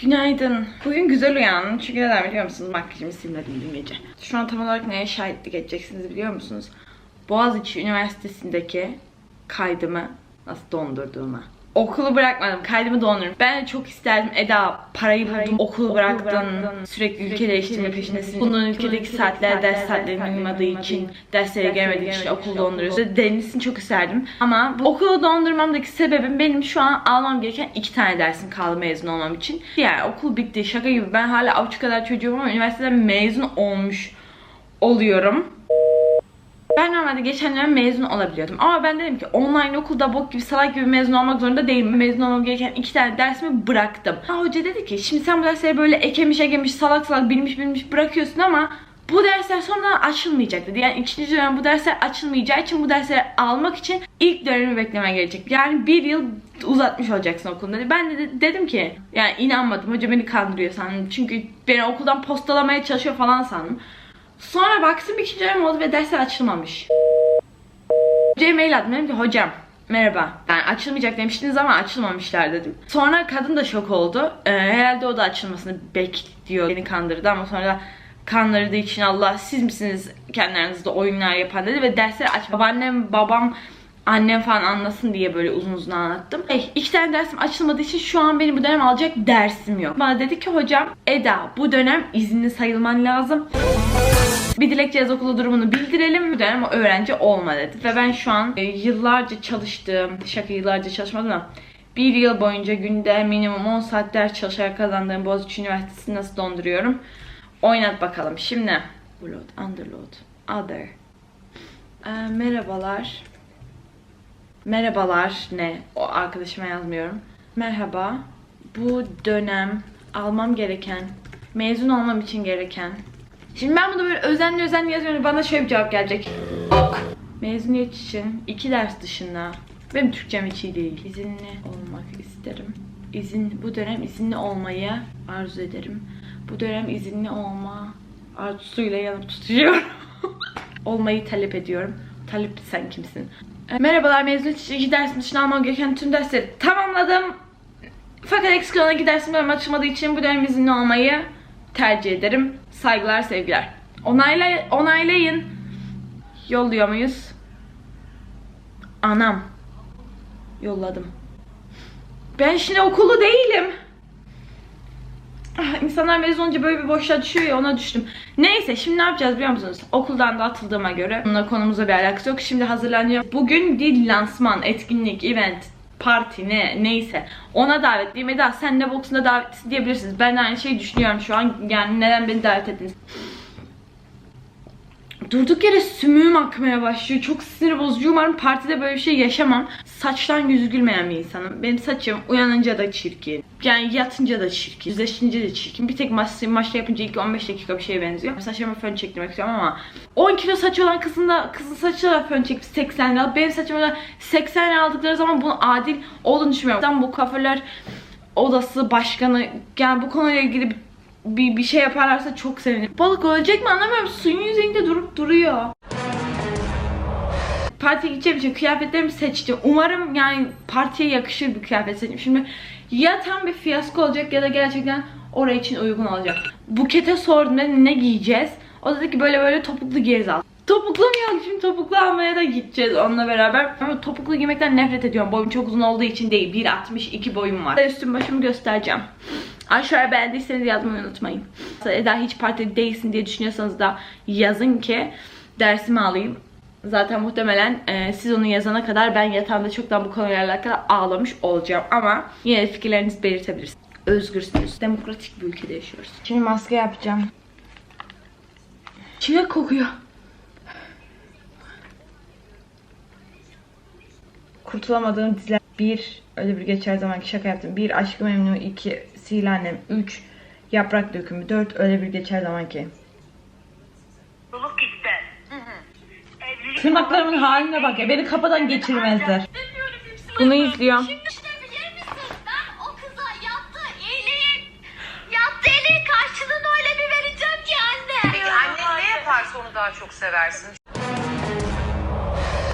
Günaydın. Bugün güzel uyandım. Çünkü neden biliyor musunuz? Makyajımı silmedim dün gece. Şu an tam olarak neye şahitlik edeceksiniz biliyor musunuz? Boğaziçi Üniversitesi'ndeki kaydımı nasıl dondurduğumu. Okulu bırakmadım. Kaydımı dondurdum. Ben de çok isterdim. Eda parayı buldum. Okulu bıraktın. Sürekli ülke değiştirme peşindesin. Bunun ülkedeki saatler ders saatlerine uymadığı için derslere gelmediği için okulu donduruyorsun. Denilsin çok isterdim. Ama bu okulu dondurmamdaki sebebim benim şu an almam gereken iki tane dersim kaldı mezun olmam için. Yani okul bitti. Şaka gibi. Ben hala avuç kadar çocuğum ama üniversiteden mezun olmuş oluyorum. Ben normalde geçen dönem mezun olabiliyordum. Ama ben dedim ki online okulda bok gibi salak gibi mezun olmak zorunda değilim. Mezun olmam gereken iki tane dersimi bıraktım. Ha, hoca dedi ki şimdi sen bu dersleri böyle ekemiş ekemiş salak salak bilmiş bilmiş bırakıyorsun ama bu dersler sonra açılmayacak dedi. Yani ikinci dönem bu dersler açılmayacağı için bu dersleri almak için ilk dönemi beklemen gerekecek. Yani bir yıl uzatmış olacaksın okulun dedi. Ben de dedim ki yani inanmadım. Hoca beni kandırıyor sandım. Çünkü beni okuldan postalamaya çalışıyor falan sandım. Sonra baktım ikinci dönem oldu ve dersler açılmamış. Hocaya mail attım dedim ki hocam merhaba. Yani açılmayacak demiştiniz ama açılmamışlar dedim. Sonra kadın da şok oldu. Ee, herhalde o da açılmasını bekliyor. Beni kandırdı ama sonra kandırdığı için Allah siz misiniz kendi aranızda oyunlar yapan dedi ve dersleri aç. Babaannem, babam annem falan anlasın diye böyle uzun uzun anlattım. Hey, iki tane dersim açılmadığı için şu an benim bu dönem alacak dersim yok. Bana dedi ki hocam Eda bu dönem izinli sayılman lazım. Bir dilekçe yaz okulu durumunu bildirelim. Dönem o öğrenci olma dedi. Ve ben şu an e, yıllarca çalıştığım, şaka yıllarca çalışmadım ama bir yıl boyunca günde minimum 10 saat ders çalışarak kazandığım Boğaziçi Üniversitesi'ni nasıl donduruyorum? Oynat bakalım. Şimdi Upload, underload, other. Ee, merhabalar. Merhabalar ne? O arkadaşıma yazmıyorum. Merhaba. Bu dönem almam gereken, mezun olmam için gereken. Şimdi ben bunu böyle özenli özenli yazıyorum. Bana şöyle bir cevap gelecek. Ok. Mezuniyet için iki ders dışında benim Türkçem hiç iyi değil. İzinli olmak isterim. İzin, bu dönem izinli olmayı arzu ederim. Bu dönem izinli olma arzusuyla yanıp tutuyorum. Olmayı talep ediyorum. Talep sen kimsin? E, Merhabalar mezuniyet için iki dersin dışında almam gereken tüm dersleri tamamladım. Fakat eksik olan iki dersim benim açılmadığı için bu dönem izinli olmayı tercih ederim. Saygılar, sevgiler. Onayla, onaylayın. Yolluyor muyuz? Anam. Yolladım. Ben şimdi okulu değilim. Ah, İnsanlar mezun olunca böyle bir boşluğa düşüyor ya ona düştüm. Neyse şimdi ne yapacağız biliyor musunuz? Okuldan da atıldığıma göre bununla konumuza bir alakası yok. Şimdi hazırlanıyorum. Bugün bir lansman, etkinlik, event, parti ne neyse ona davetliyim. Eda sen ne boksunda davetlisin diyebilirsiniz. Ben de aynı şeyi düşünüyorum şu an. Yani neden beni davet ettiniz? Durduk yere sümüğüm akmaya başlıyor. Çok sinir bozucu. Umarım partide böyle bir şey yaşamam. Saçtan yüzü gülmeyen bir insanım. Benim saçım uyanınca da çirkin. Yani yatınca da çirkin. Yüzleşince de çirkin. Bir tek maç, maçta yapınca ilk 15 dakika bir şeye benziyor. Saçlarıma fön çektirmek istiyorum ama 10 kilo saç olan kızın da kızın saçı da fön çekip 80 lira. Benim saçımı da 80 lira aldıkları zaman bunun adil olduğunu düşünmüyorum. Bu kuaförler odası başkanı yani bu konuyla ilgili bir bir, bir şey yaparlarsa çok sevinirim. Balık ölecek mi anlamıyorum. Suyun yüzeyinde durup duruyor. Partiye gideceğim için kıyafetlerimi seçtim. Umarım yani partiye yakışır bir kıyafet seçtim. Şimdi ya tam bir fiyasko olacak ya da gerçekten oraya için uygun olacak. Bukete sordum ne, ne giyeceğiz? O dedi ki böyle böyle topuklu giyeriz al. Topuklu mu yok? Şimdi topuklu almaya da gideceğiz onunla beraber. Ama topuklu giymekten nefret ediyorum. Boyum çok uzun olduğu için değil. 1.62 boyum var. Üstüm başımı göstereceğim. Aşağıya beğendiyseniz yazmayı unutmayın. Eda hiç parti değilsin diye düşünüyorsanız da yazın ki dersimi alayım. Zaten muhtemelen e, siz onu yazana kadar ben yatağımda çoktan bu konuyla alakalı ağlamış olacağım. Ama yine fikirlerinizi belirtebilirsiniz. Özgürsünüz. Demokratik bir ülkede yaşıyoruz. Şimdi maske yapacağım. Çilek kokuyor. Kurtulamadığım diziler. Bir, öyle bir geçer zamanki şaka yaptım. Bir, Aşkı Memnu. iki Sihirli Annem. Üç, Yaprak Dökümü. Dört, öyle bir geçer zamanki. Tırnaklarımın haline bak ya. Beni kafadan geçirmezler. Bunu izliyorum. Şimdi bilir misin? Ben o kıza yaptığı iyiliğin, yaptığı iyiliğin karşılığını öyle bir vereceğim ki anne. Peki annen ne yaparsa onu daha çok seversin.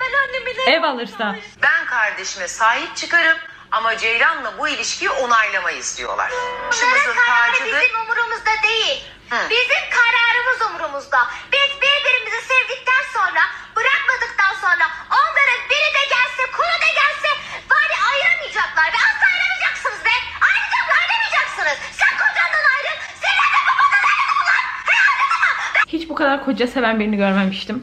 Ben annemi ne Ev alırsa. Ben kardeşime sahip çıkarım Ama Ceylan'la bu ilişkiyi onaylamayız diyorlar. Onların Başımızın kararı tacıdır. bizim umurumuzda değil. Hı. Bizim kararımız umurumuzda. Biz sonra onların biri de gelse, kuru da gelse bari ayıramayacaklar ve asla ayıramayacaksınız be. Ayrıca ayrılmayacaksınız. Sen kocandan ayrıl, senin de babandan ayrıl lan. He anladın mı? Hiç bu kadar koca seven birini görmemiştim.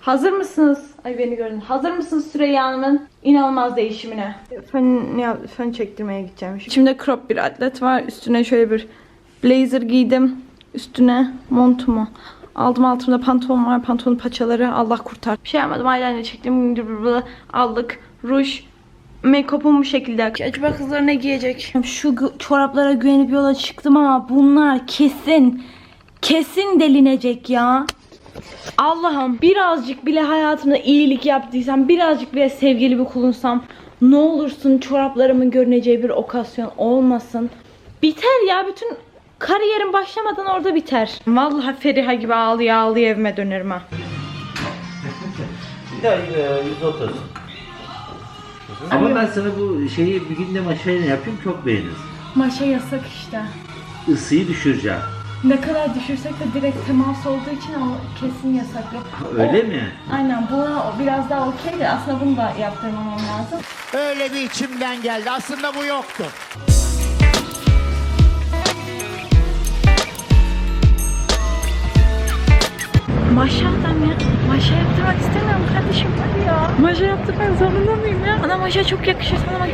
Hazır mısınız? Ay beni gördün. Hazır mısınız Süreyya Hanım'ın inanılmaz değişimine? Fön, ya, fön çektirmeye gideceğim. İçimde crop bir atlet var. Üstüne şöyle bir blazer giydim. Üstüne montumu. Aldım altımda pantolon var. Pantolonun paçaları Allah kurtar. Bir şey yapmadım. Eyeliner çektim. Aldık. Ruj. Make-up'um bu şekilde. Acaba kızlar ne giyecek? Şu çoraplara güvenip yola çıktım ama bunlar kesin kesin delinecek ya. Allah'ım birazcık bile hayatımda iyilik yaptıysam, birazcık bile sevgili bir kulunsam ne olursun çoraplarımın görüneceği bir okasyon olmasın. Biter ya bütün kariyerim başlamadan orada biter. Vallahi Feriha gibi ağlıya ağlıya evime dönerim ha. Bir daha e, 130. Ama ben sana bu şeyi bir günde maşayla yapayım çok beğenirsin. Maşa yasak işte. Isıyı düşüreceğim. Ne kadar düşürsek de direkt temas olduğu için o kesin yasaklı. Öyle mi? Aynen bu biraz daha okey de aslında bunu da yaptırmamam lazım. Öyle bir içimden geldi. Aslında bu yoktu. Maşa adam ya. Maşa yaptırmak istemiyorum kardeşim hadi ya. Maşa yaptırmak zorunda mıyım ya? Ana maşa çok yakışır sana bak.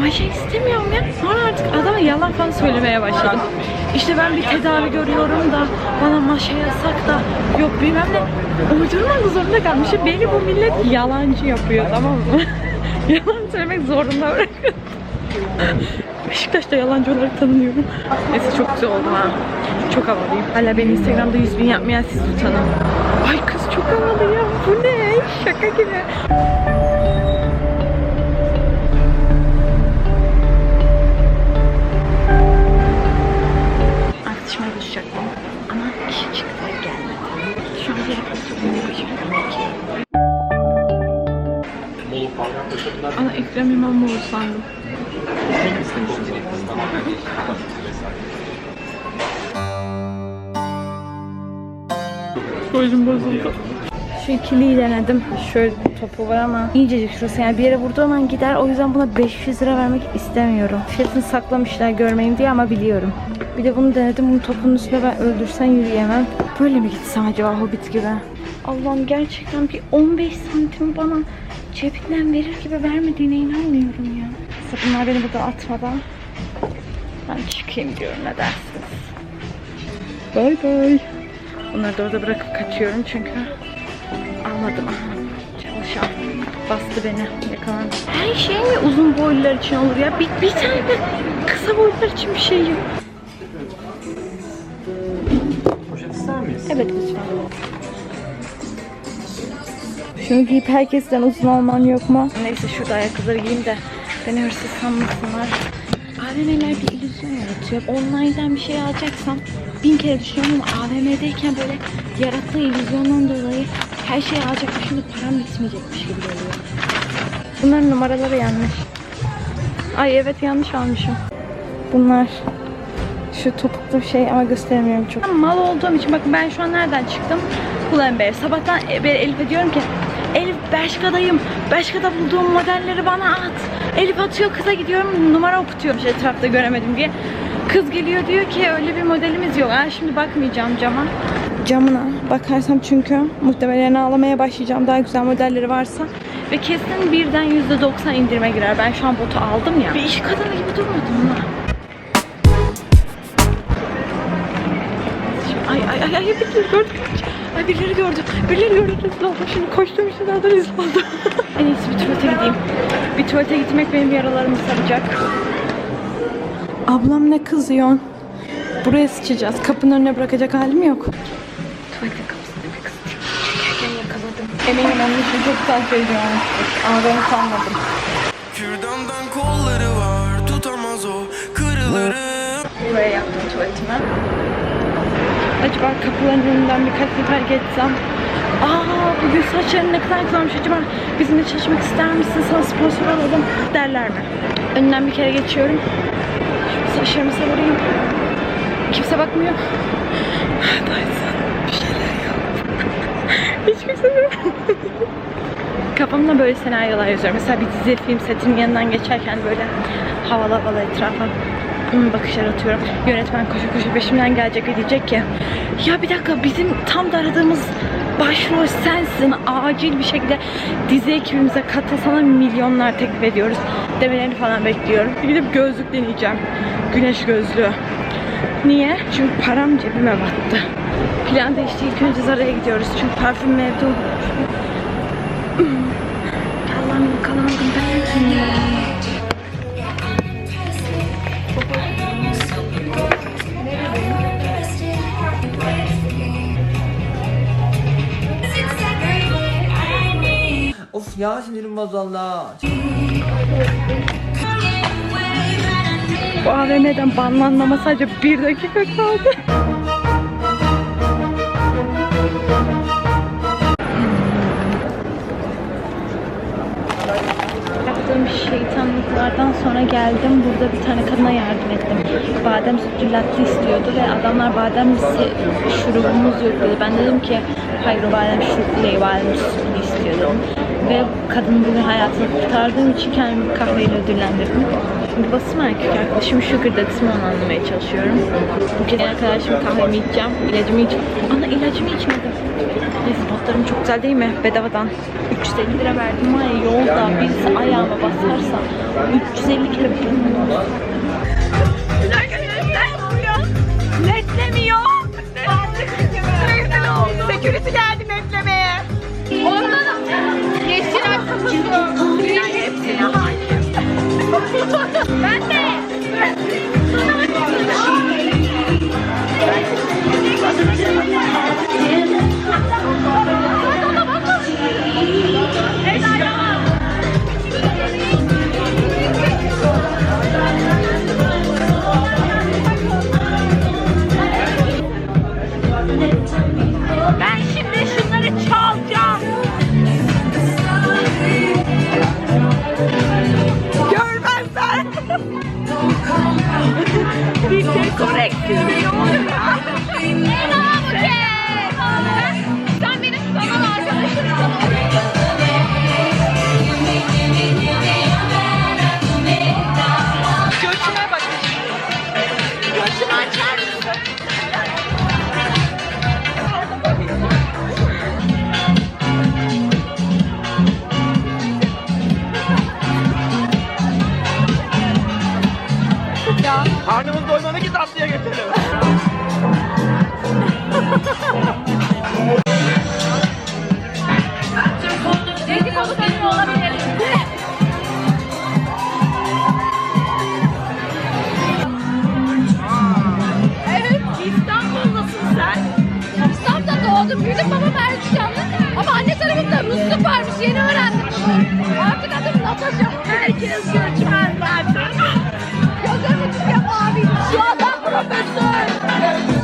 Maşa istemiyorum ya. Sonra artık adama yalan falan söylemeye başladım. İşte ben bir tedavi görüyorum da bana maşa yasak da yok bilmem ne. Uydurmak zorunda kalmışım. Beni bu millet yalancı yapıyor tamam mı? yalan söylemek zorunda bırakıyor. Beşiktaş'ta yalancı olarak tanınıyorum. Neyse çok güzel oldum ha. Çok havalıyım. Hala beni Instagram'da 100 bin yapmayan siz utanın. Ay kız çok havalı ya. Bu ne? Şaka gibi. Arkadaşıma buluşacaktım. Ama işi çıktı gelmedi. Şu an geri kaçıyorum. Ana Ekrem İmamoğlu sandım. Gözüm bozuldu. Şu ikiliyi denedim. Şöyle topu var ama incecik şurası. Yani bir yere vurduğum an gider. O yüzden buna 500 lira vermek istemiyorum. Fiyatını saklamışlar görmeyeyim diye ama biliyorum. Bir de bunu denedim. Bunu topunun üstüne ben öldürsen yürüyemem. Böyle mi gitsem acaba Hobbit gibi? Allah'ım gerçekten bir 15 santim bana cebinden verir gibi vermediğine inanmıyorum ya. Bunlar beni burada atmadan ben çıkayım diyorum ne dersiniz? Bay bay. Bunları da orada bırakıp kaçıyorum çünkü almadım. Çalışan bastı beni yakalandı. Her şey mi uzun boylular için olur ya? Bir, bir tane de kısa boylular için bir şey yok. Evet lütfen. Şunu giyip herkesten uzun olman yok mu? Neyse şurada ayakkabıları giyeyim de beni hırsız sanmasınlar. AVM'ler bir illüzyon yaratıyor. Online'dan bir şey alacaksam bin kere düşünüyorum ama AVM'deyken böyle yarattığı illüzyondan dolayı her şeyi alacakmışım da param bitmeyecekmiş gibi geliyor. Bunların numaraları yanlış. Ay evet yanlış almışım. Bunlar şu topuklu şey ama gösteremiyorum çok. Mal olduğum için bakın ben şu an nereden çıktım? Pull&Bear. Sabahtan e, beri Elif'e diyorum ki Elif Bershka'dayım. Bershka'da bulduğum modelleri bana at. Elif atıyor kıza gidiyorum numara okutuyor. İşte etrafta göremedim diye. Kız geliyor diyor ki öyle bir modelimiz yok. Ha, şimdi bakmayacağım cama. Camına bakarsam çünkü muhtemelen ağlamaya başlayacağım daha güzel modelleri varsa. Ve kesin birden %90 indirime girer. Ben şu an botu aldım ya. Bir iş kadını gibi durmadım mı? Ay ay ay ay birileri gördü. Ay birileri gördü. Birileri gördü. Rezil oldum. Şimdi için daha da rezil oldum. en iyisi bir tuvalete gideyim. Bir tuvalete gitmek benim yaralarımı saracak. Ablam ne kızıyorsun? Buraya sıçacağız. Kapının önüne bırakacak halim yok. Tuvaletin kapısında bir kız çekerken yakaladım. Eminim onun için çok takip ediyorum. Ama ben utanmadım. Kürdandan kolları var tutamaz o kırılırım Buraya yaptım tuvaletimi. Acaba kapıların önünden birkaç sefer geçsem. Aa bugün saçların ne kadar güzelmiş acaba bizimle çalışmak ister misin sana sponsor olalım derler mi? Önünden bir kere geçiyorum. Şu saçlarımı savurayım. Kimse bakmıyor. Dyson bir şeyler yap. Hiç kimse yok. Kafamda böyle senaryolar yazıyorum. Mesela bir dizi film setinin yanından geçerken böyle havalı havalı etrafa bakışlar atıyorum. Yönetmen koşu koşu peşimden gelecek ve diyecek ki ya bir dakika bizim tam da aradığımız başrol sensin. Acil bir şekilde dizi ekibimize katılsana milyonlar teklif ediyoruz. Demelerini falan bekliyorum. Gidip gözlük deneyeceğim. Güneş gözlüğü. Niye? Çünkü param cebime battı. Plan değişti. İlk önce Zara'ya gidiyoruz. Çünkü parfüm unutmuşum. Allah'ım yakalandım ben. Of ya sinirim bozuldu. Bu AVM'den banlanmama sadece bir dakika kaldı. Yaptığım şeytanlıklardan sonra geldim. Burada bir tane kadına yardım ettim. Badem sütlü latte istiyordu ve adamlar badem şurubumuz yok dedi. Ben dedim ki hayır badem şuruplu değil, badem sütlü istiyor dedim. Ve kadın bugün hayatını kurtardığım için kendimi bir kahveyle ödüllendirdim. Şimdi basım erkek arkadaşım sugar daddy'si mi onu anlamaya çalışıyorum. Bu gelene kadar şimdi kahvemi içeceğim, ilacımı içeceğim. Ana ilacımı içmedim. Neyse notlarım çok güzel değil mi? Bedavadan. 350 lira verdim ya yolda birisi ayağıma basarsa 350 kere burnum olsun. Netlemiyor. Security geldi netlemeye. Ondan yeşil aksatısı. Yani hepsine hakim. ben de. Ben doğdum, büyüdüm babam Erzincanlı. Ama anne tarafımda Rusluk varmış, yeni öğrendim. Artık adım Natasha. Herkes göçmen zaten. Gözlerimi tüken mavi. Şu adam profesör.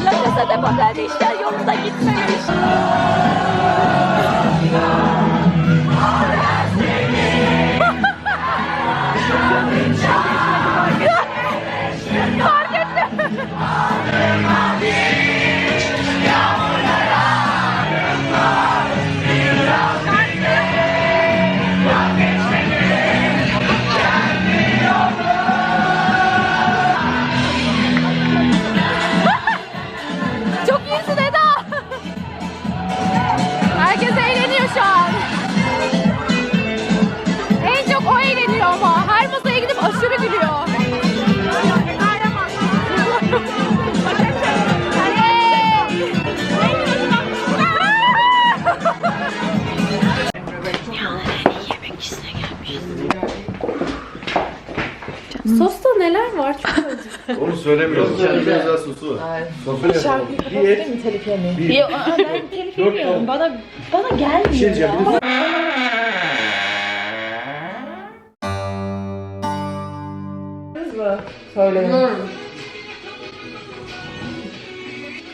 La Casa de Papel'de işler yolunda gitmemiş. Onu söylemiyoruz. Kendi özel sosu var. Sosu yapalım. Bir et. Yo, aa, ben telif yemiyorum. Bana bana gelmiyor Bir şey diyeceğim. ya.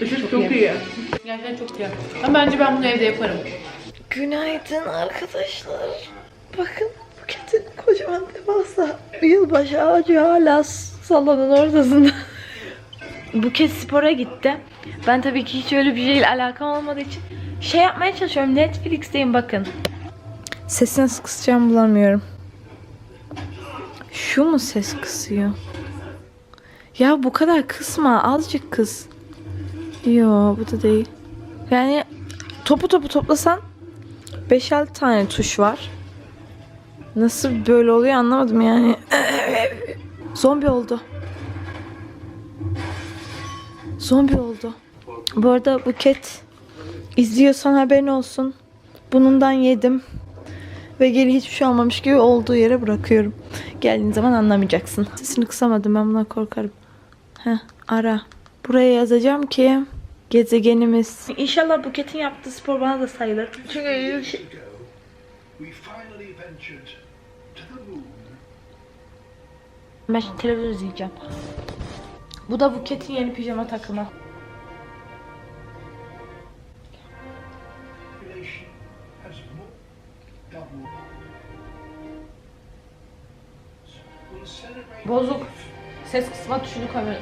Bir de Gerçekten çok iyi. Ama bence ben bunu evde yaparım. Günaydın arkadaşlar. Bakın buketin kocaman devasa Yılbaşı ağacı hala salonun ortasında. Buket spora gitti. Ben tabii ki hiç öyle bir şeyle alakam olmadığı için şey yapmaya çalışıyorum. Netflix'teyim bakın. Sesini nasıl kısacağımı bulamıyorum. Şu mu ses kısıyor? Ya bu kadar kısma. Azıcık kıs. Yo bu da değil. Yani topu topu toplasan 5-6 tane tuş var. Nasıl böyle oluyor anlamadım yani. Zombi oldu. Zombi oldu. Bu arada Buket izliyorsan haberin olsun. Bunundan yedim. Ve geri hiçbir şey olmamış gibi olduğu yere bırakıyorum. Geldiğin zaman anlamayacaksın. Sesini kısamadım ben buna korkarım. Heh, ara. Buraya yazacağım ki gezegenimiz. İnşallah Buket'in yaptığı spor bana da sayılır. Çünkü. Ben şimdi televizyon izleyeceğim. Bu da Buket'in yeni pijama takımı. Bozuk. Ses kısma tuşunu koymayı.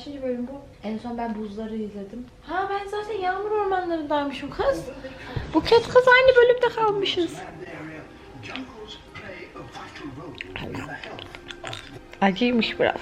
Kaçıncı bölüm bu? En son ben buzları izledim. Ha ben zaten yağmur ormanlarındaymışım kız. Buket kız aynı bölümde kalmışız. Acıymış biraz.